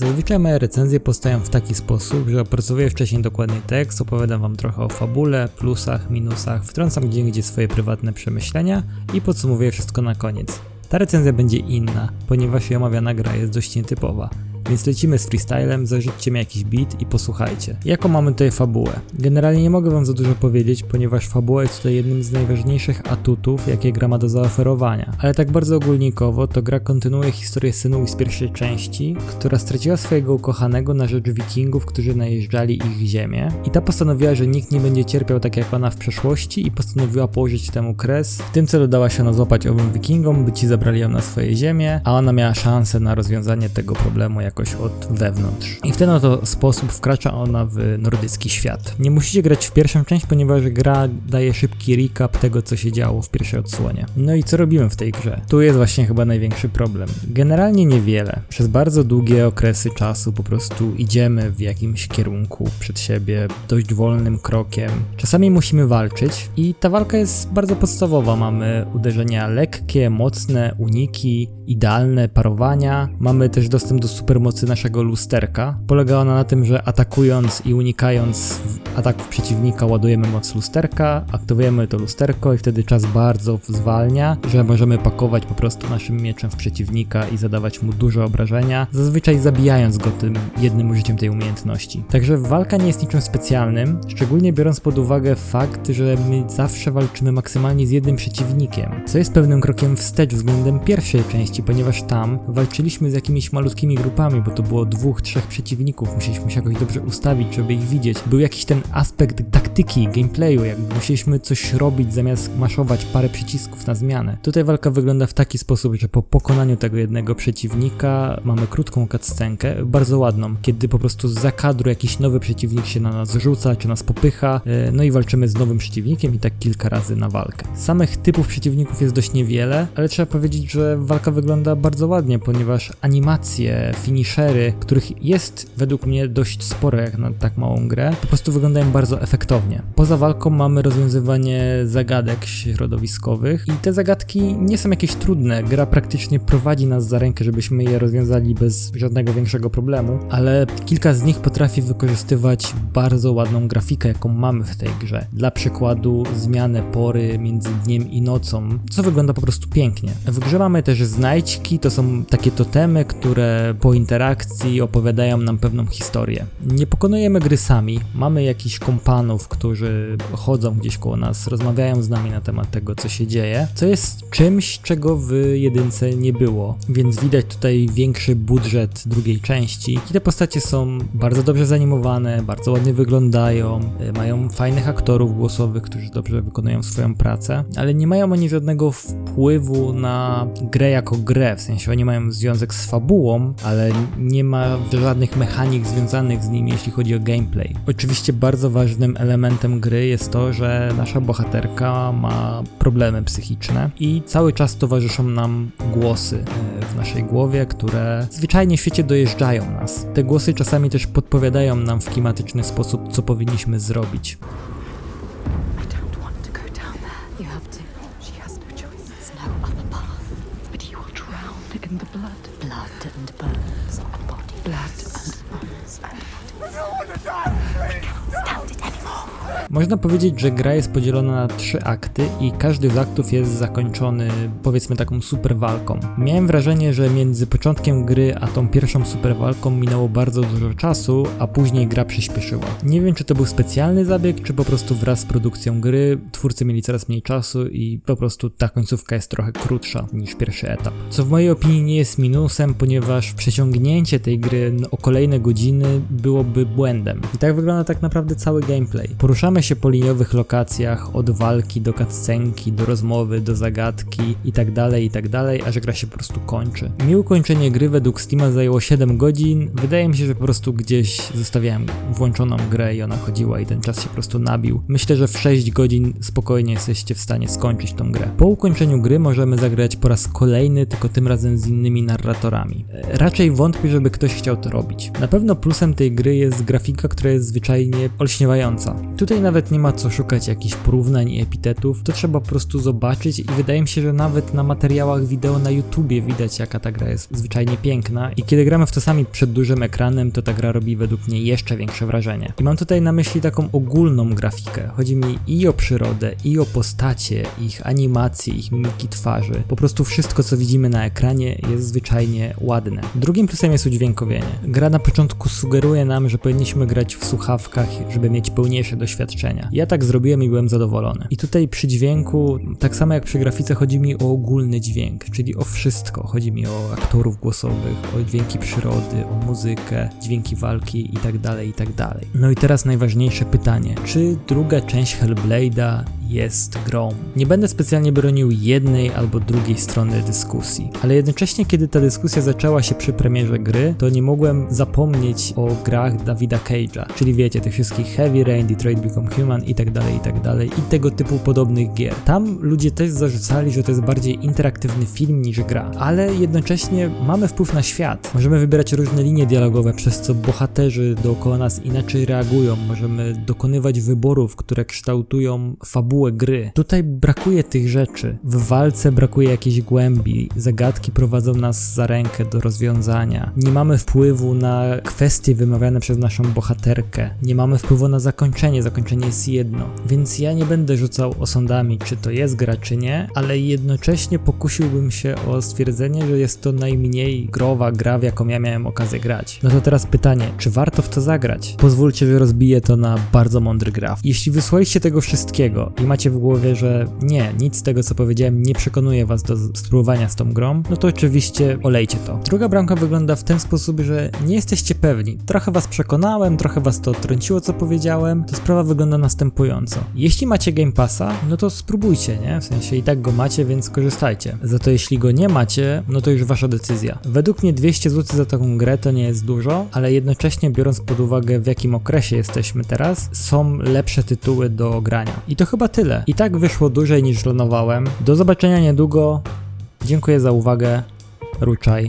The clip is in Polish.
Zazwyczaj moje recenzje powstają w taki sposób, że opracowuję wcześniej dokładny tekst, opowiadam wam trochę o fabule, plusach, minusach, wtrącam gdzie indziej swoje prywatne przemyślenia i podsumowuję wszystko na koniec. Ta recenzja będzie inna, ponieważ jej omawiana gra jest dość nietypowa. Więc lecimy z freestylem, zarzućcie mi jakiś beat i posłuchajcie. Jaką mamy tutaj fabułę? Generalnie nie mogę wam za dużo powiedzieć, ponieważ fabuła jest tutaj jednym z najważniejszych atutów, jakie gra ma do zaoferowania. Ale tak bardzo ogólnikowo, to gra kontynuuje historię synu z pierwszej części, która straciła swojego ukochanego na rzecz wikingów, którzy najeżdżali ich ziemię. I ta postanowiła, że nikt nie będzie cierpiał tak jak ona w przeszłości i postanowiła położyć temu kres. W tym celu dała się ona złapać owym wikingom, by ci zabrali ją na swoje ziemię, a ona miała szansę na rozwiązanie tego problemu jakoś od wewnątrz. I w ten oto sposób wkracza ona w nordycki świat. Nie musicie grać w pierwszą część, ponieważ gra daje szybki recap tego, co się działo w pierwszej odsłonie. No i co robimy w tej grze? Tu jest właśnie chyba największy problem. Generalnie niewiele. Przez bardzo długie okresy czasu po prostu idziemy w jakimś kierunku przed siebie, dość wolnym krokiem. Czasami musimy walczyć i ta walka jest bardzo podstawowa. Mamy uderzenia lekkie, mocne, uniki, idealne parowania. Mamy też dostęp do supermocy naszego lusterka. Polega ona na tym, że atakując i unikając ataków przeciwnika ładujemy moc lusterka, aktywujemy to lusterko i wtedy czas bardzo zwalnia, że możemy pakować po prostu naszym mieczem w przeciwnika i zadawać mu duże obrażenia, zazwyczaj zabijając go tym jednym użyciem tej umiejętności. Także walka nie jest niczym specjalnym, szczególnie biorąc pod uwagę fakt, że my zawsze walczymy maksymalnie z jednym przeciwnikiem, co jest pewnym krokiem wstecz względem pierwszej części, ponieważ tam walczyliśmy z jakimiś malutkimi grupami, bo to było dwóch, trzech przeciwników, musieliśmy się jakoś dobrze ustawić, żeby ich widzieć. Był jakiś ten aspekt taktyki, gameplayu, jakby musieliśmy coś robić zamiast maszować parę przycisków na zmianę. Tutaj walka wygląda w taki sposób, że po pokonaniu tego jednego przeciwnika mamy krótką cutscenkę, bardzo ładną, kiedy po prostu za kadru jakiś nowy przeciwnik się na nas rzuca, czy nas popycha, e, no i walczymy z nowym przeciwnikiem i tak kilka razy na walkę. Samych typów przeciwników jest dość niewiele, ale trzeba powiedzieć, że walka wygląda bardzo ładnie, ponieważ animacje, finishery, których jest według mnie dość sporo jak na tak małą grę, po prostu wyglądają bardzo efektownie. Poza walką mamy rozwiązywanie zagadek środowiskowych i te zagadki nie są jakieś trudne. Gra praktycznie prowadzi nas za rękę, żebyśmy je rozwiązali bez żadnego większego problemu, ale kilka z nich potrafi wykorzystywać bardzo ładną grafikę, jaką mamy w tej grze. Dla przykładu zmianę pory między dniem i nocą, co wygląda po prostu pięknie. W grze mamy też znajdźki, to są takie totemy, które po interakcji opowiadają nam pewną historię. Nie pokonujemy gry sami, mamy jakichś kompanów, którzy chodzą gdzieś koło nas, rozmawiają z nami na temat tego, co się dzieje, co jest czymś, czego w jedynce nie było, więc widać tutaj większy budżet drugiej części. I te postacie są bardzo dobrze zanimowane, bardzo ładnie wyglądają, y, mają fajnych aktorów głosowych, którzy dobrze wykonują swoją pracę, ale nie mają oni żadnego wpływu na grę jako grę, w sensie oni mają związek z fabułą, ale nie ma żadnych mechanik związanych z nimi, jeśli chodzi o gameplay. Oczywiście bardzo ważnym elementem gry jest to, że nasza bohaterka ma problemy psychiczne i cały czas towarzyszą nam głosy e, w naszej głowie, które zwyczajnie w świecie dojeżdżają nas. Te głosy czasami też podpowiadają nam w klimatyczny sposób, co powinniśmy zrobić. I don't want to go down Można powiedzieć, że gra jest podzielona na trzy akty i każdy z aktów jest zakończony powiedzmy taką super walką. Miałem wrażenie, że między początkiem gry a tą pierwszą super walką minęło bardzo dużo czasu, a później gra przyspieszyła. Nie wiem, czy to był specjalny zabieg, czy po prostu wraz z produkcją gry twórcy mieli coraz mniej czasu i po prostu ta końcówka jest trochę krótsza niż pierwszy etap. Co w mojej opinii nie jest minusem, ponieważ przeciągnięcie tej gry o kolejne godziny byłoby błędem. I tak wygląda tak naprawdę cały gameplay. Poruszamy się po liniowych lokacjach, od walki do cutscenki, do rozmowy, do zagadki i tak dalej, i tak aż gra się po prostu kończy. Mi ukończenie gry według Steama zajęło 7 godzin. Wydaje mi się, że po prostu gdzieś zostawiałem włączoną grę i ona chodziła i ten czas się po prostu nabił. Myślę, że w 6 godzin spokojnie jesteście w stanie skończyć tą grę. Po ukończeniu gry możemy zagrać po raz kolejny, tylko tym razem z innymi narratorami. E, Raczej wątpię, żeby ktoś chciał to robić. Na pewno plusem tej gry jest grafika, która jest zwyczajnie olśniewająca. Tutaj na nawet nie ma co szukać jakichś porównań i epitetów, to trzeba po prostu zobaczyć i wydaje mi się, że nawet na materiałach wideo na YouTubie widać jaka ta gra jest zwyczajnie piękna i kiedy gramy w to sami przed dużym ekranem, to ta gra robi według mnie jeszcze większe wrażenie. I mam tutaj na myśli taką ogólną grafikę. Chodzi mi i o przyrodę, i o postacie, ich animacje, ich mimiki twarzy. Po prostu wszystko co widzimy na ekranie jest zwyczajnie ładne. Drugim plusem jest udźwiękowienie. Gra na początku sugeruje nam, że powinniśmy grać w słuchawkach, żeby mieć pełniejsze Ja tak zrobiłem i byłem zadowolony. I tutaj przy dźwięku, tak samo jak przy grafice, chodzi mi o ogólny dźwięk, czyli o wszystko. Chodzi mi o aktorów głosowych, o dźwięki przyrody, o muzykę, dźwięki walki itd., itd. No i teraz najważniejsze pytanie. Czy druga część Hellblade'a jest grą? Nie będę specjalnie bronił jednej albo drugiej strony dyskusji, ale jednocześnie kiedy ta dyskusja zaczęła się przy premierze gry, to nie mogłem zapomnieć o grach Davida Cage'a, czyli wiecie, tych wszystkich Heavy Rain, Detroit Become Human i tak dalej, i tak i tego typu podobnych gier. Tam ludzie też zarzucali, że to jest bardziej interaktywny film niż gra, ale jednocześnie mamy wpływ na świat. Możemy wybierać różne linie dialogowe, przez co bohaterzy dookoła nas inaczej reagują, możemy dokonywać wyborów, które kształtują fabułę gry. Tutaj brakuje tych rzeczy. W walce brakuje jakiejś głębi, zagadki prowadzą nas za rękę do rozwiązania. Nie mamy wpływu na kwestie wymawiane przez naszą bohaterkę. Nie mamy wpływu na zakończenie, zakończenie jest jedno. Więc ja nie będę rzucał osądami, czy to jest gra, czy nie, ale jednocześnie pokusiłbym się o stwierdzenie, że jest to najmniej growa gra, w jaką ja miałem okazję grać. No to teraz pytanie, czy warto w to zagrać? Pozwólcie, że rozbiję to na bardzo mądry graf. Jeśli wysłuchaliście tego wszystkiego i macie w głowie, że nie, nic z tego co powiedziałem nie przekonuje was do spróbowania z tą grą, no to oczywiście olejcie to. Druga bramka wygląda w ten sposób, że nie jesteście pewni. Trochę was przekonałem, trochę was to trąciło co powiedziałem. To sprawa wygląda następująco. Jeśli macie Game Passa, no to spróbujcie, nie? W sensie i tak go macie, więc korzystajcie. Za to jeśli go nie macie, no to już wasza decyzja. Według mnie 200 zł za taką grę to nie jest dużo, ale jednocześnie biorąc pod uwagę w jakim okresie jesteśmy teraz, są lepsze tytuły do grania. I to chyba tyle. I tak wyszło dłużej niż planowałem. Do zobaczenia niedługo. Dziękuję za uwagę. Ruczaj.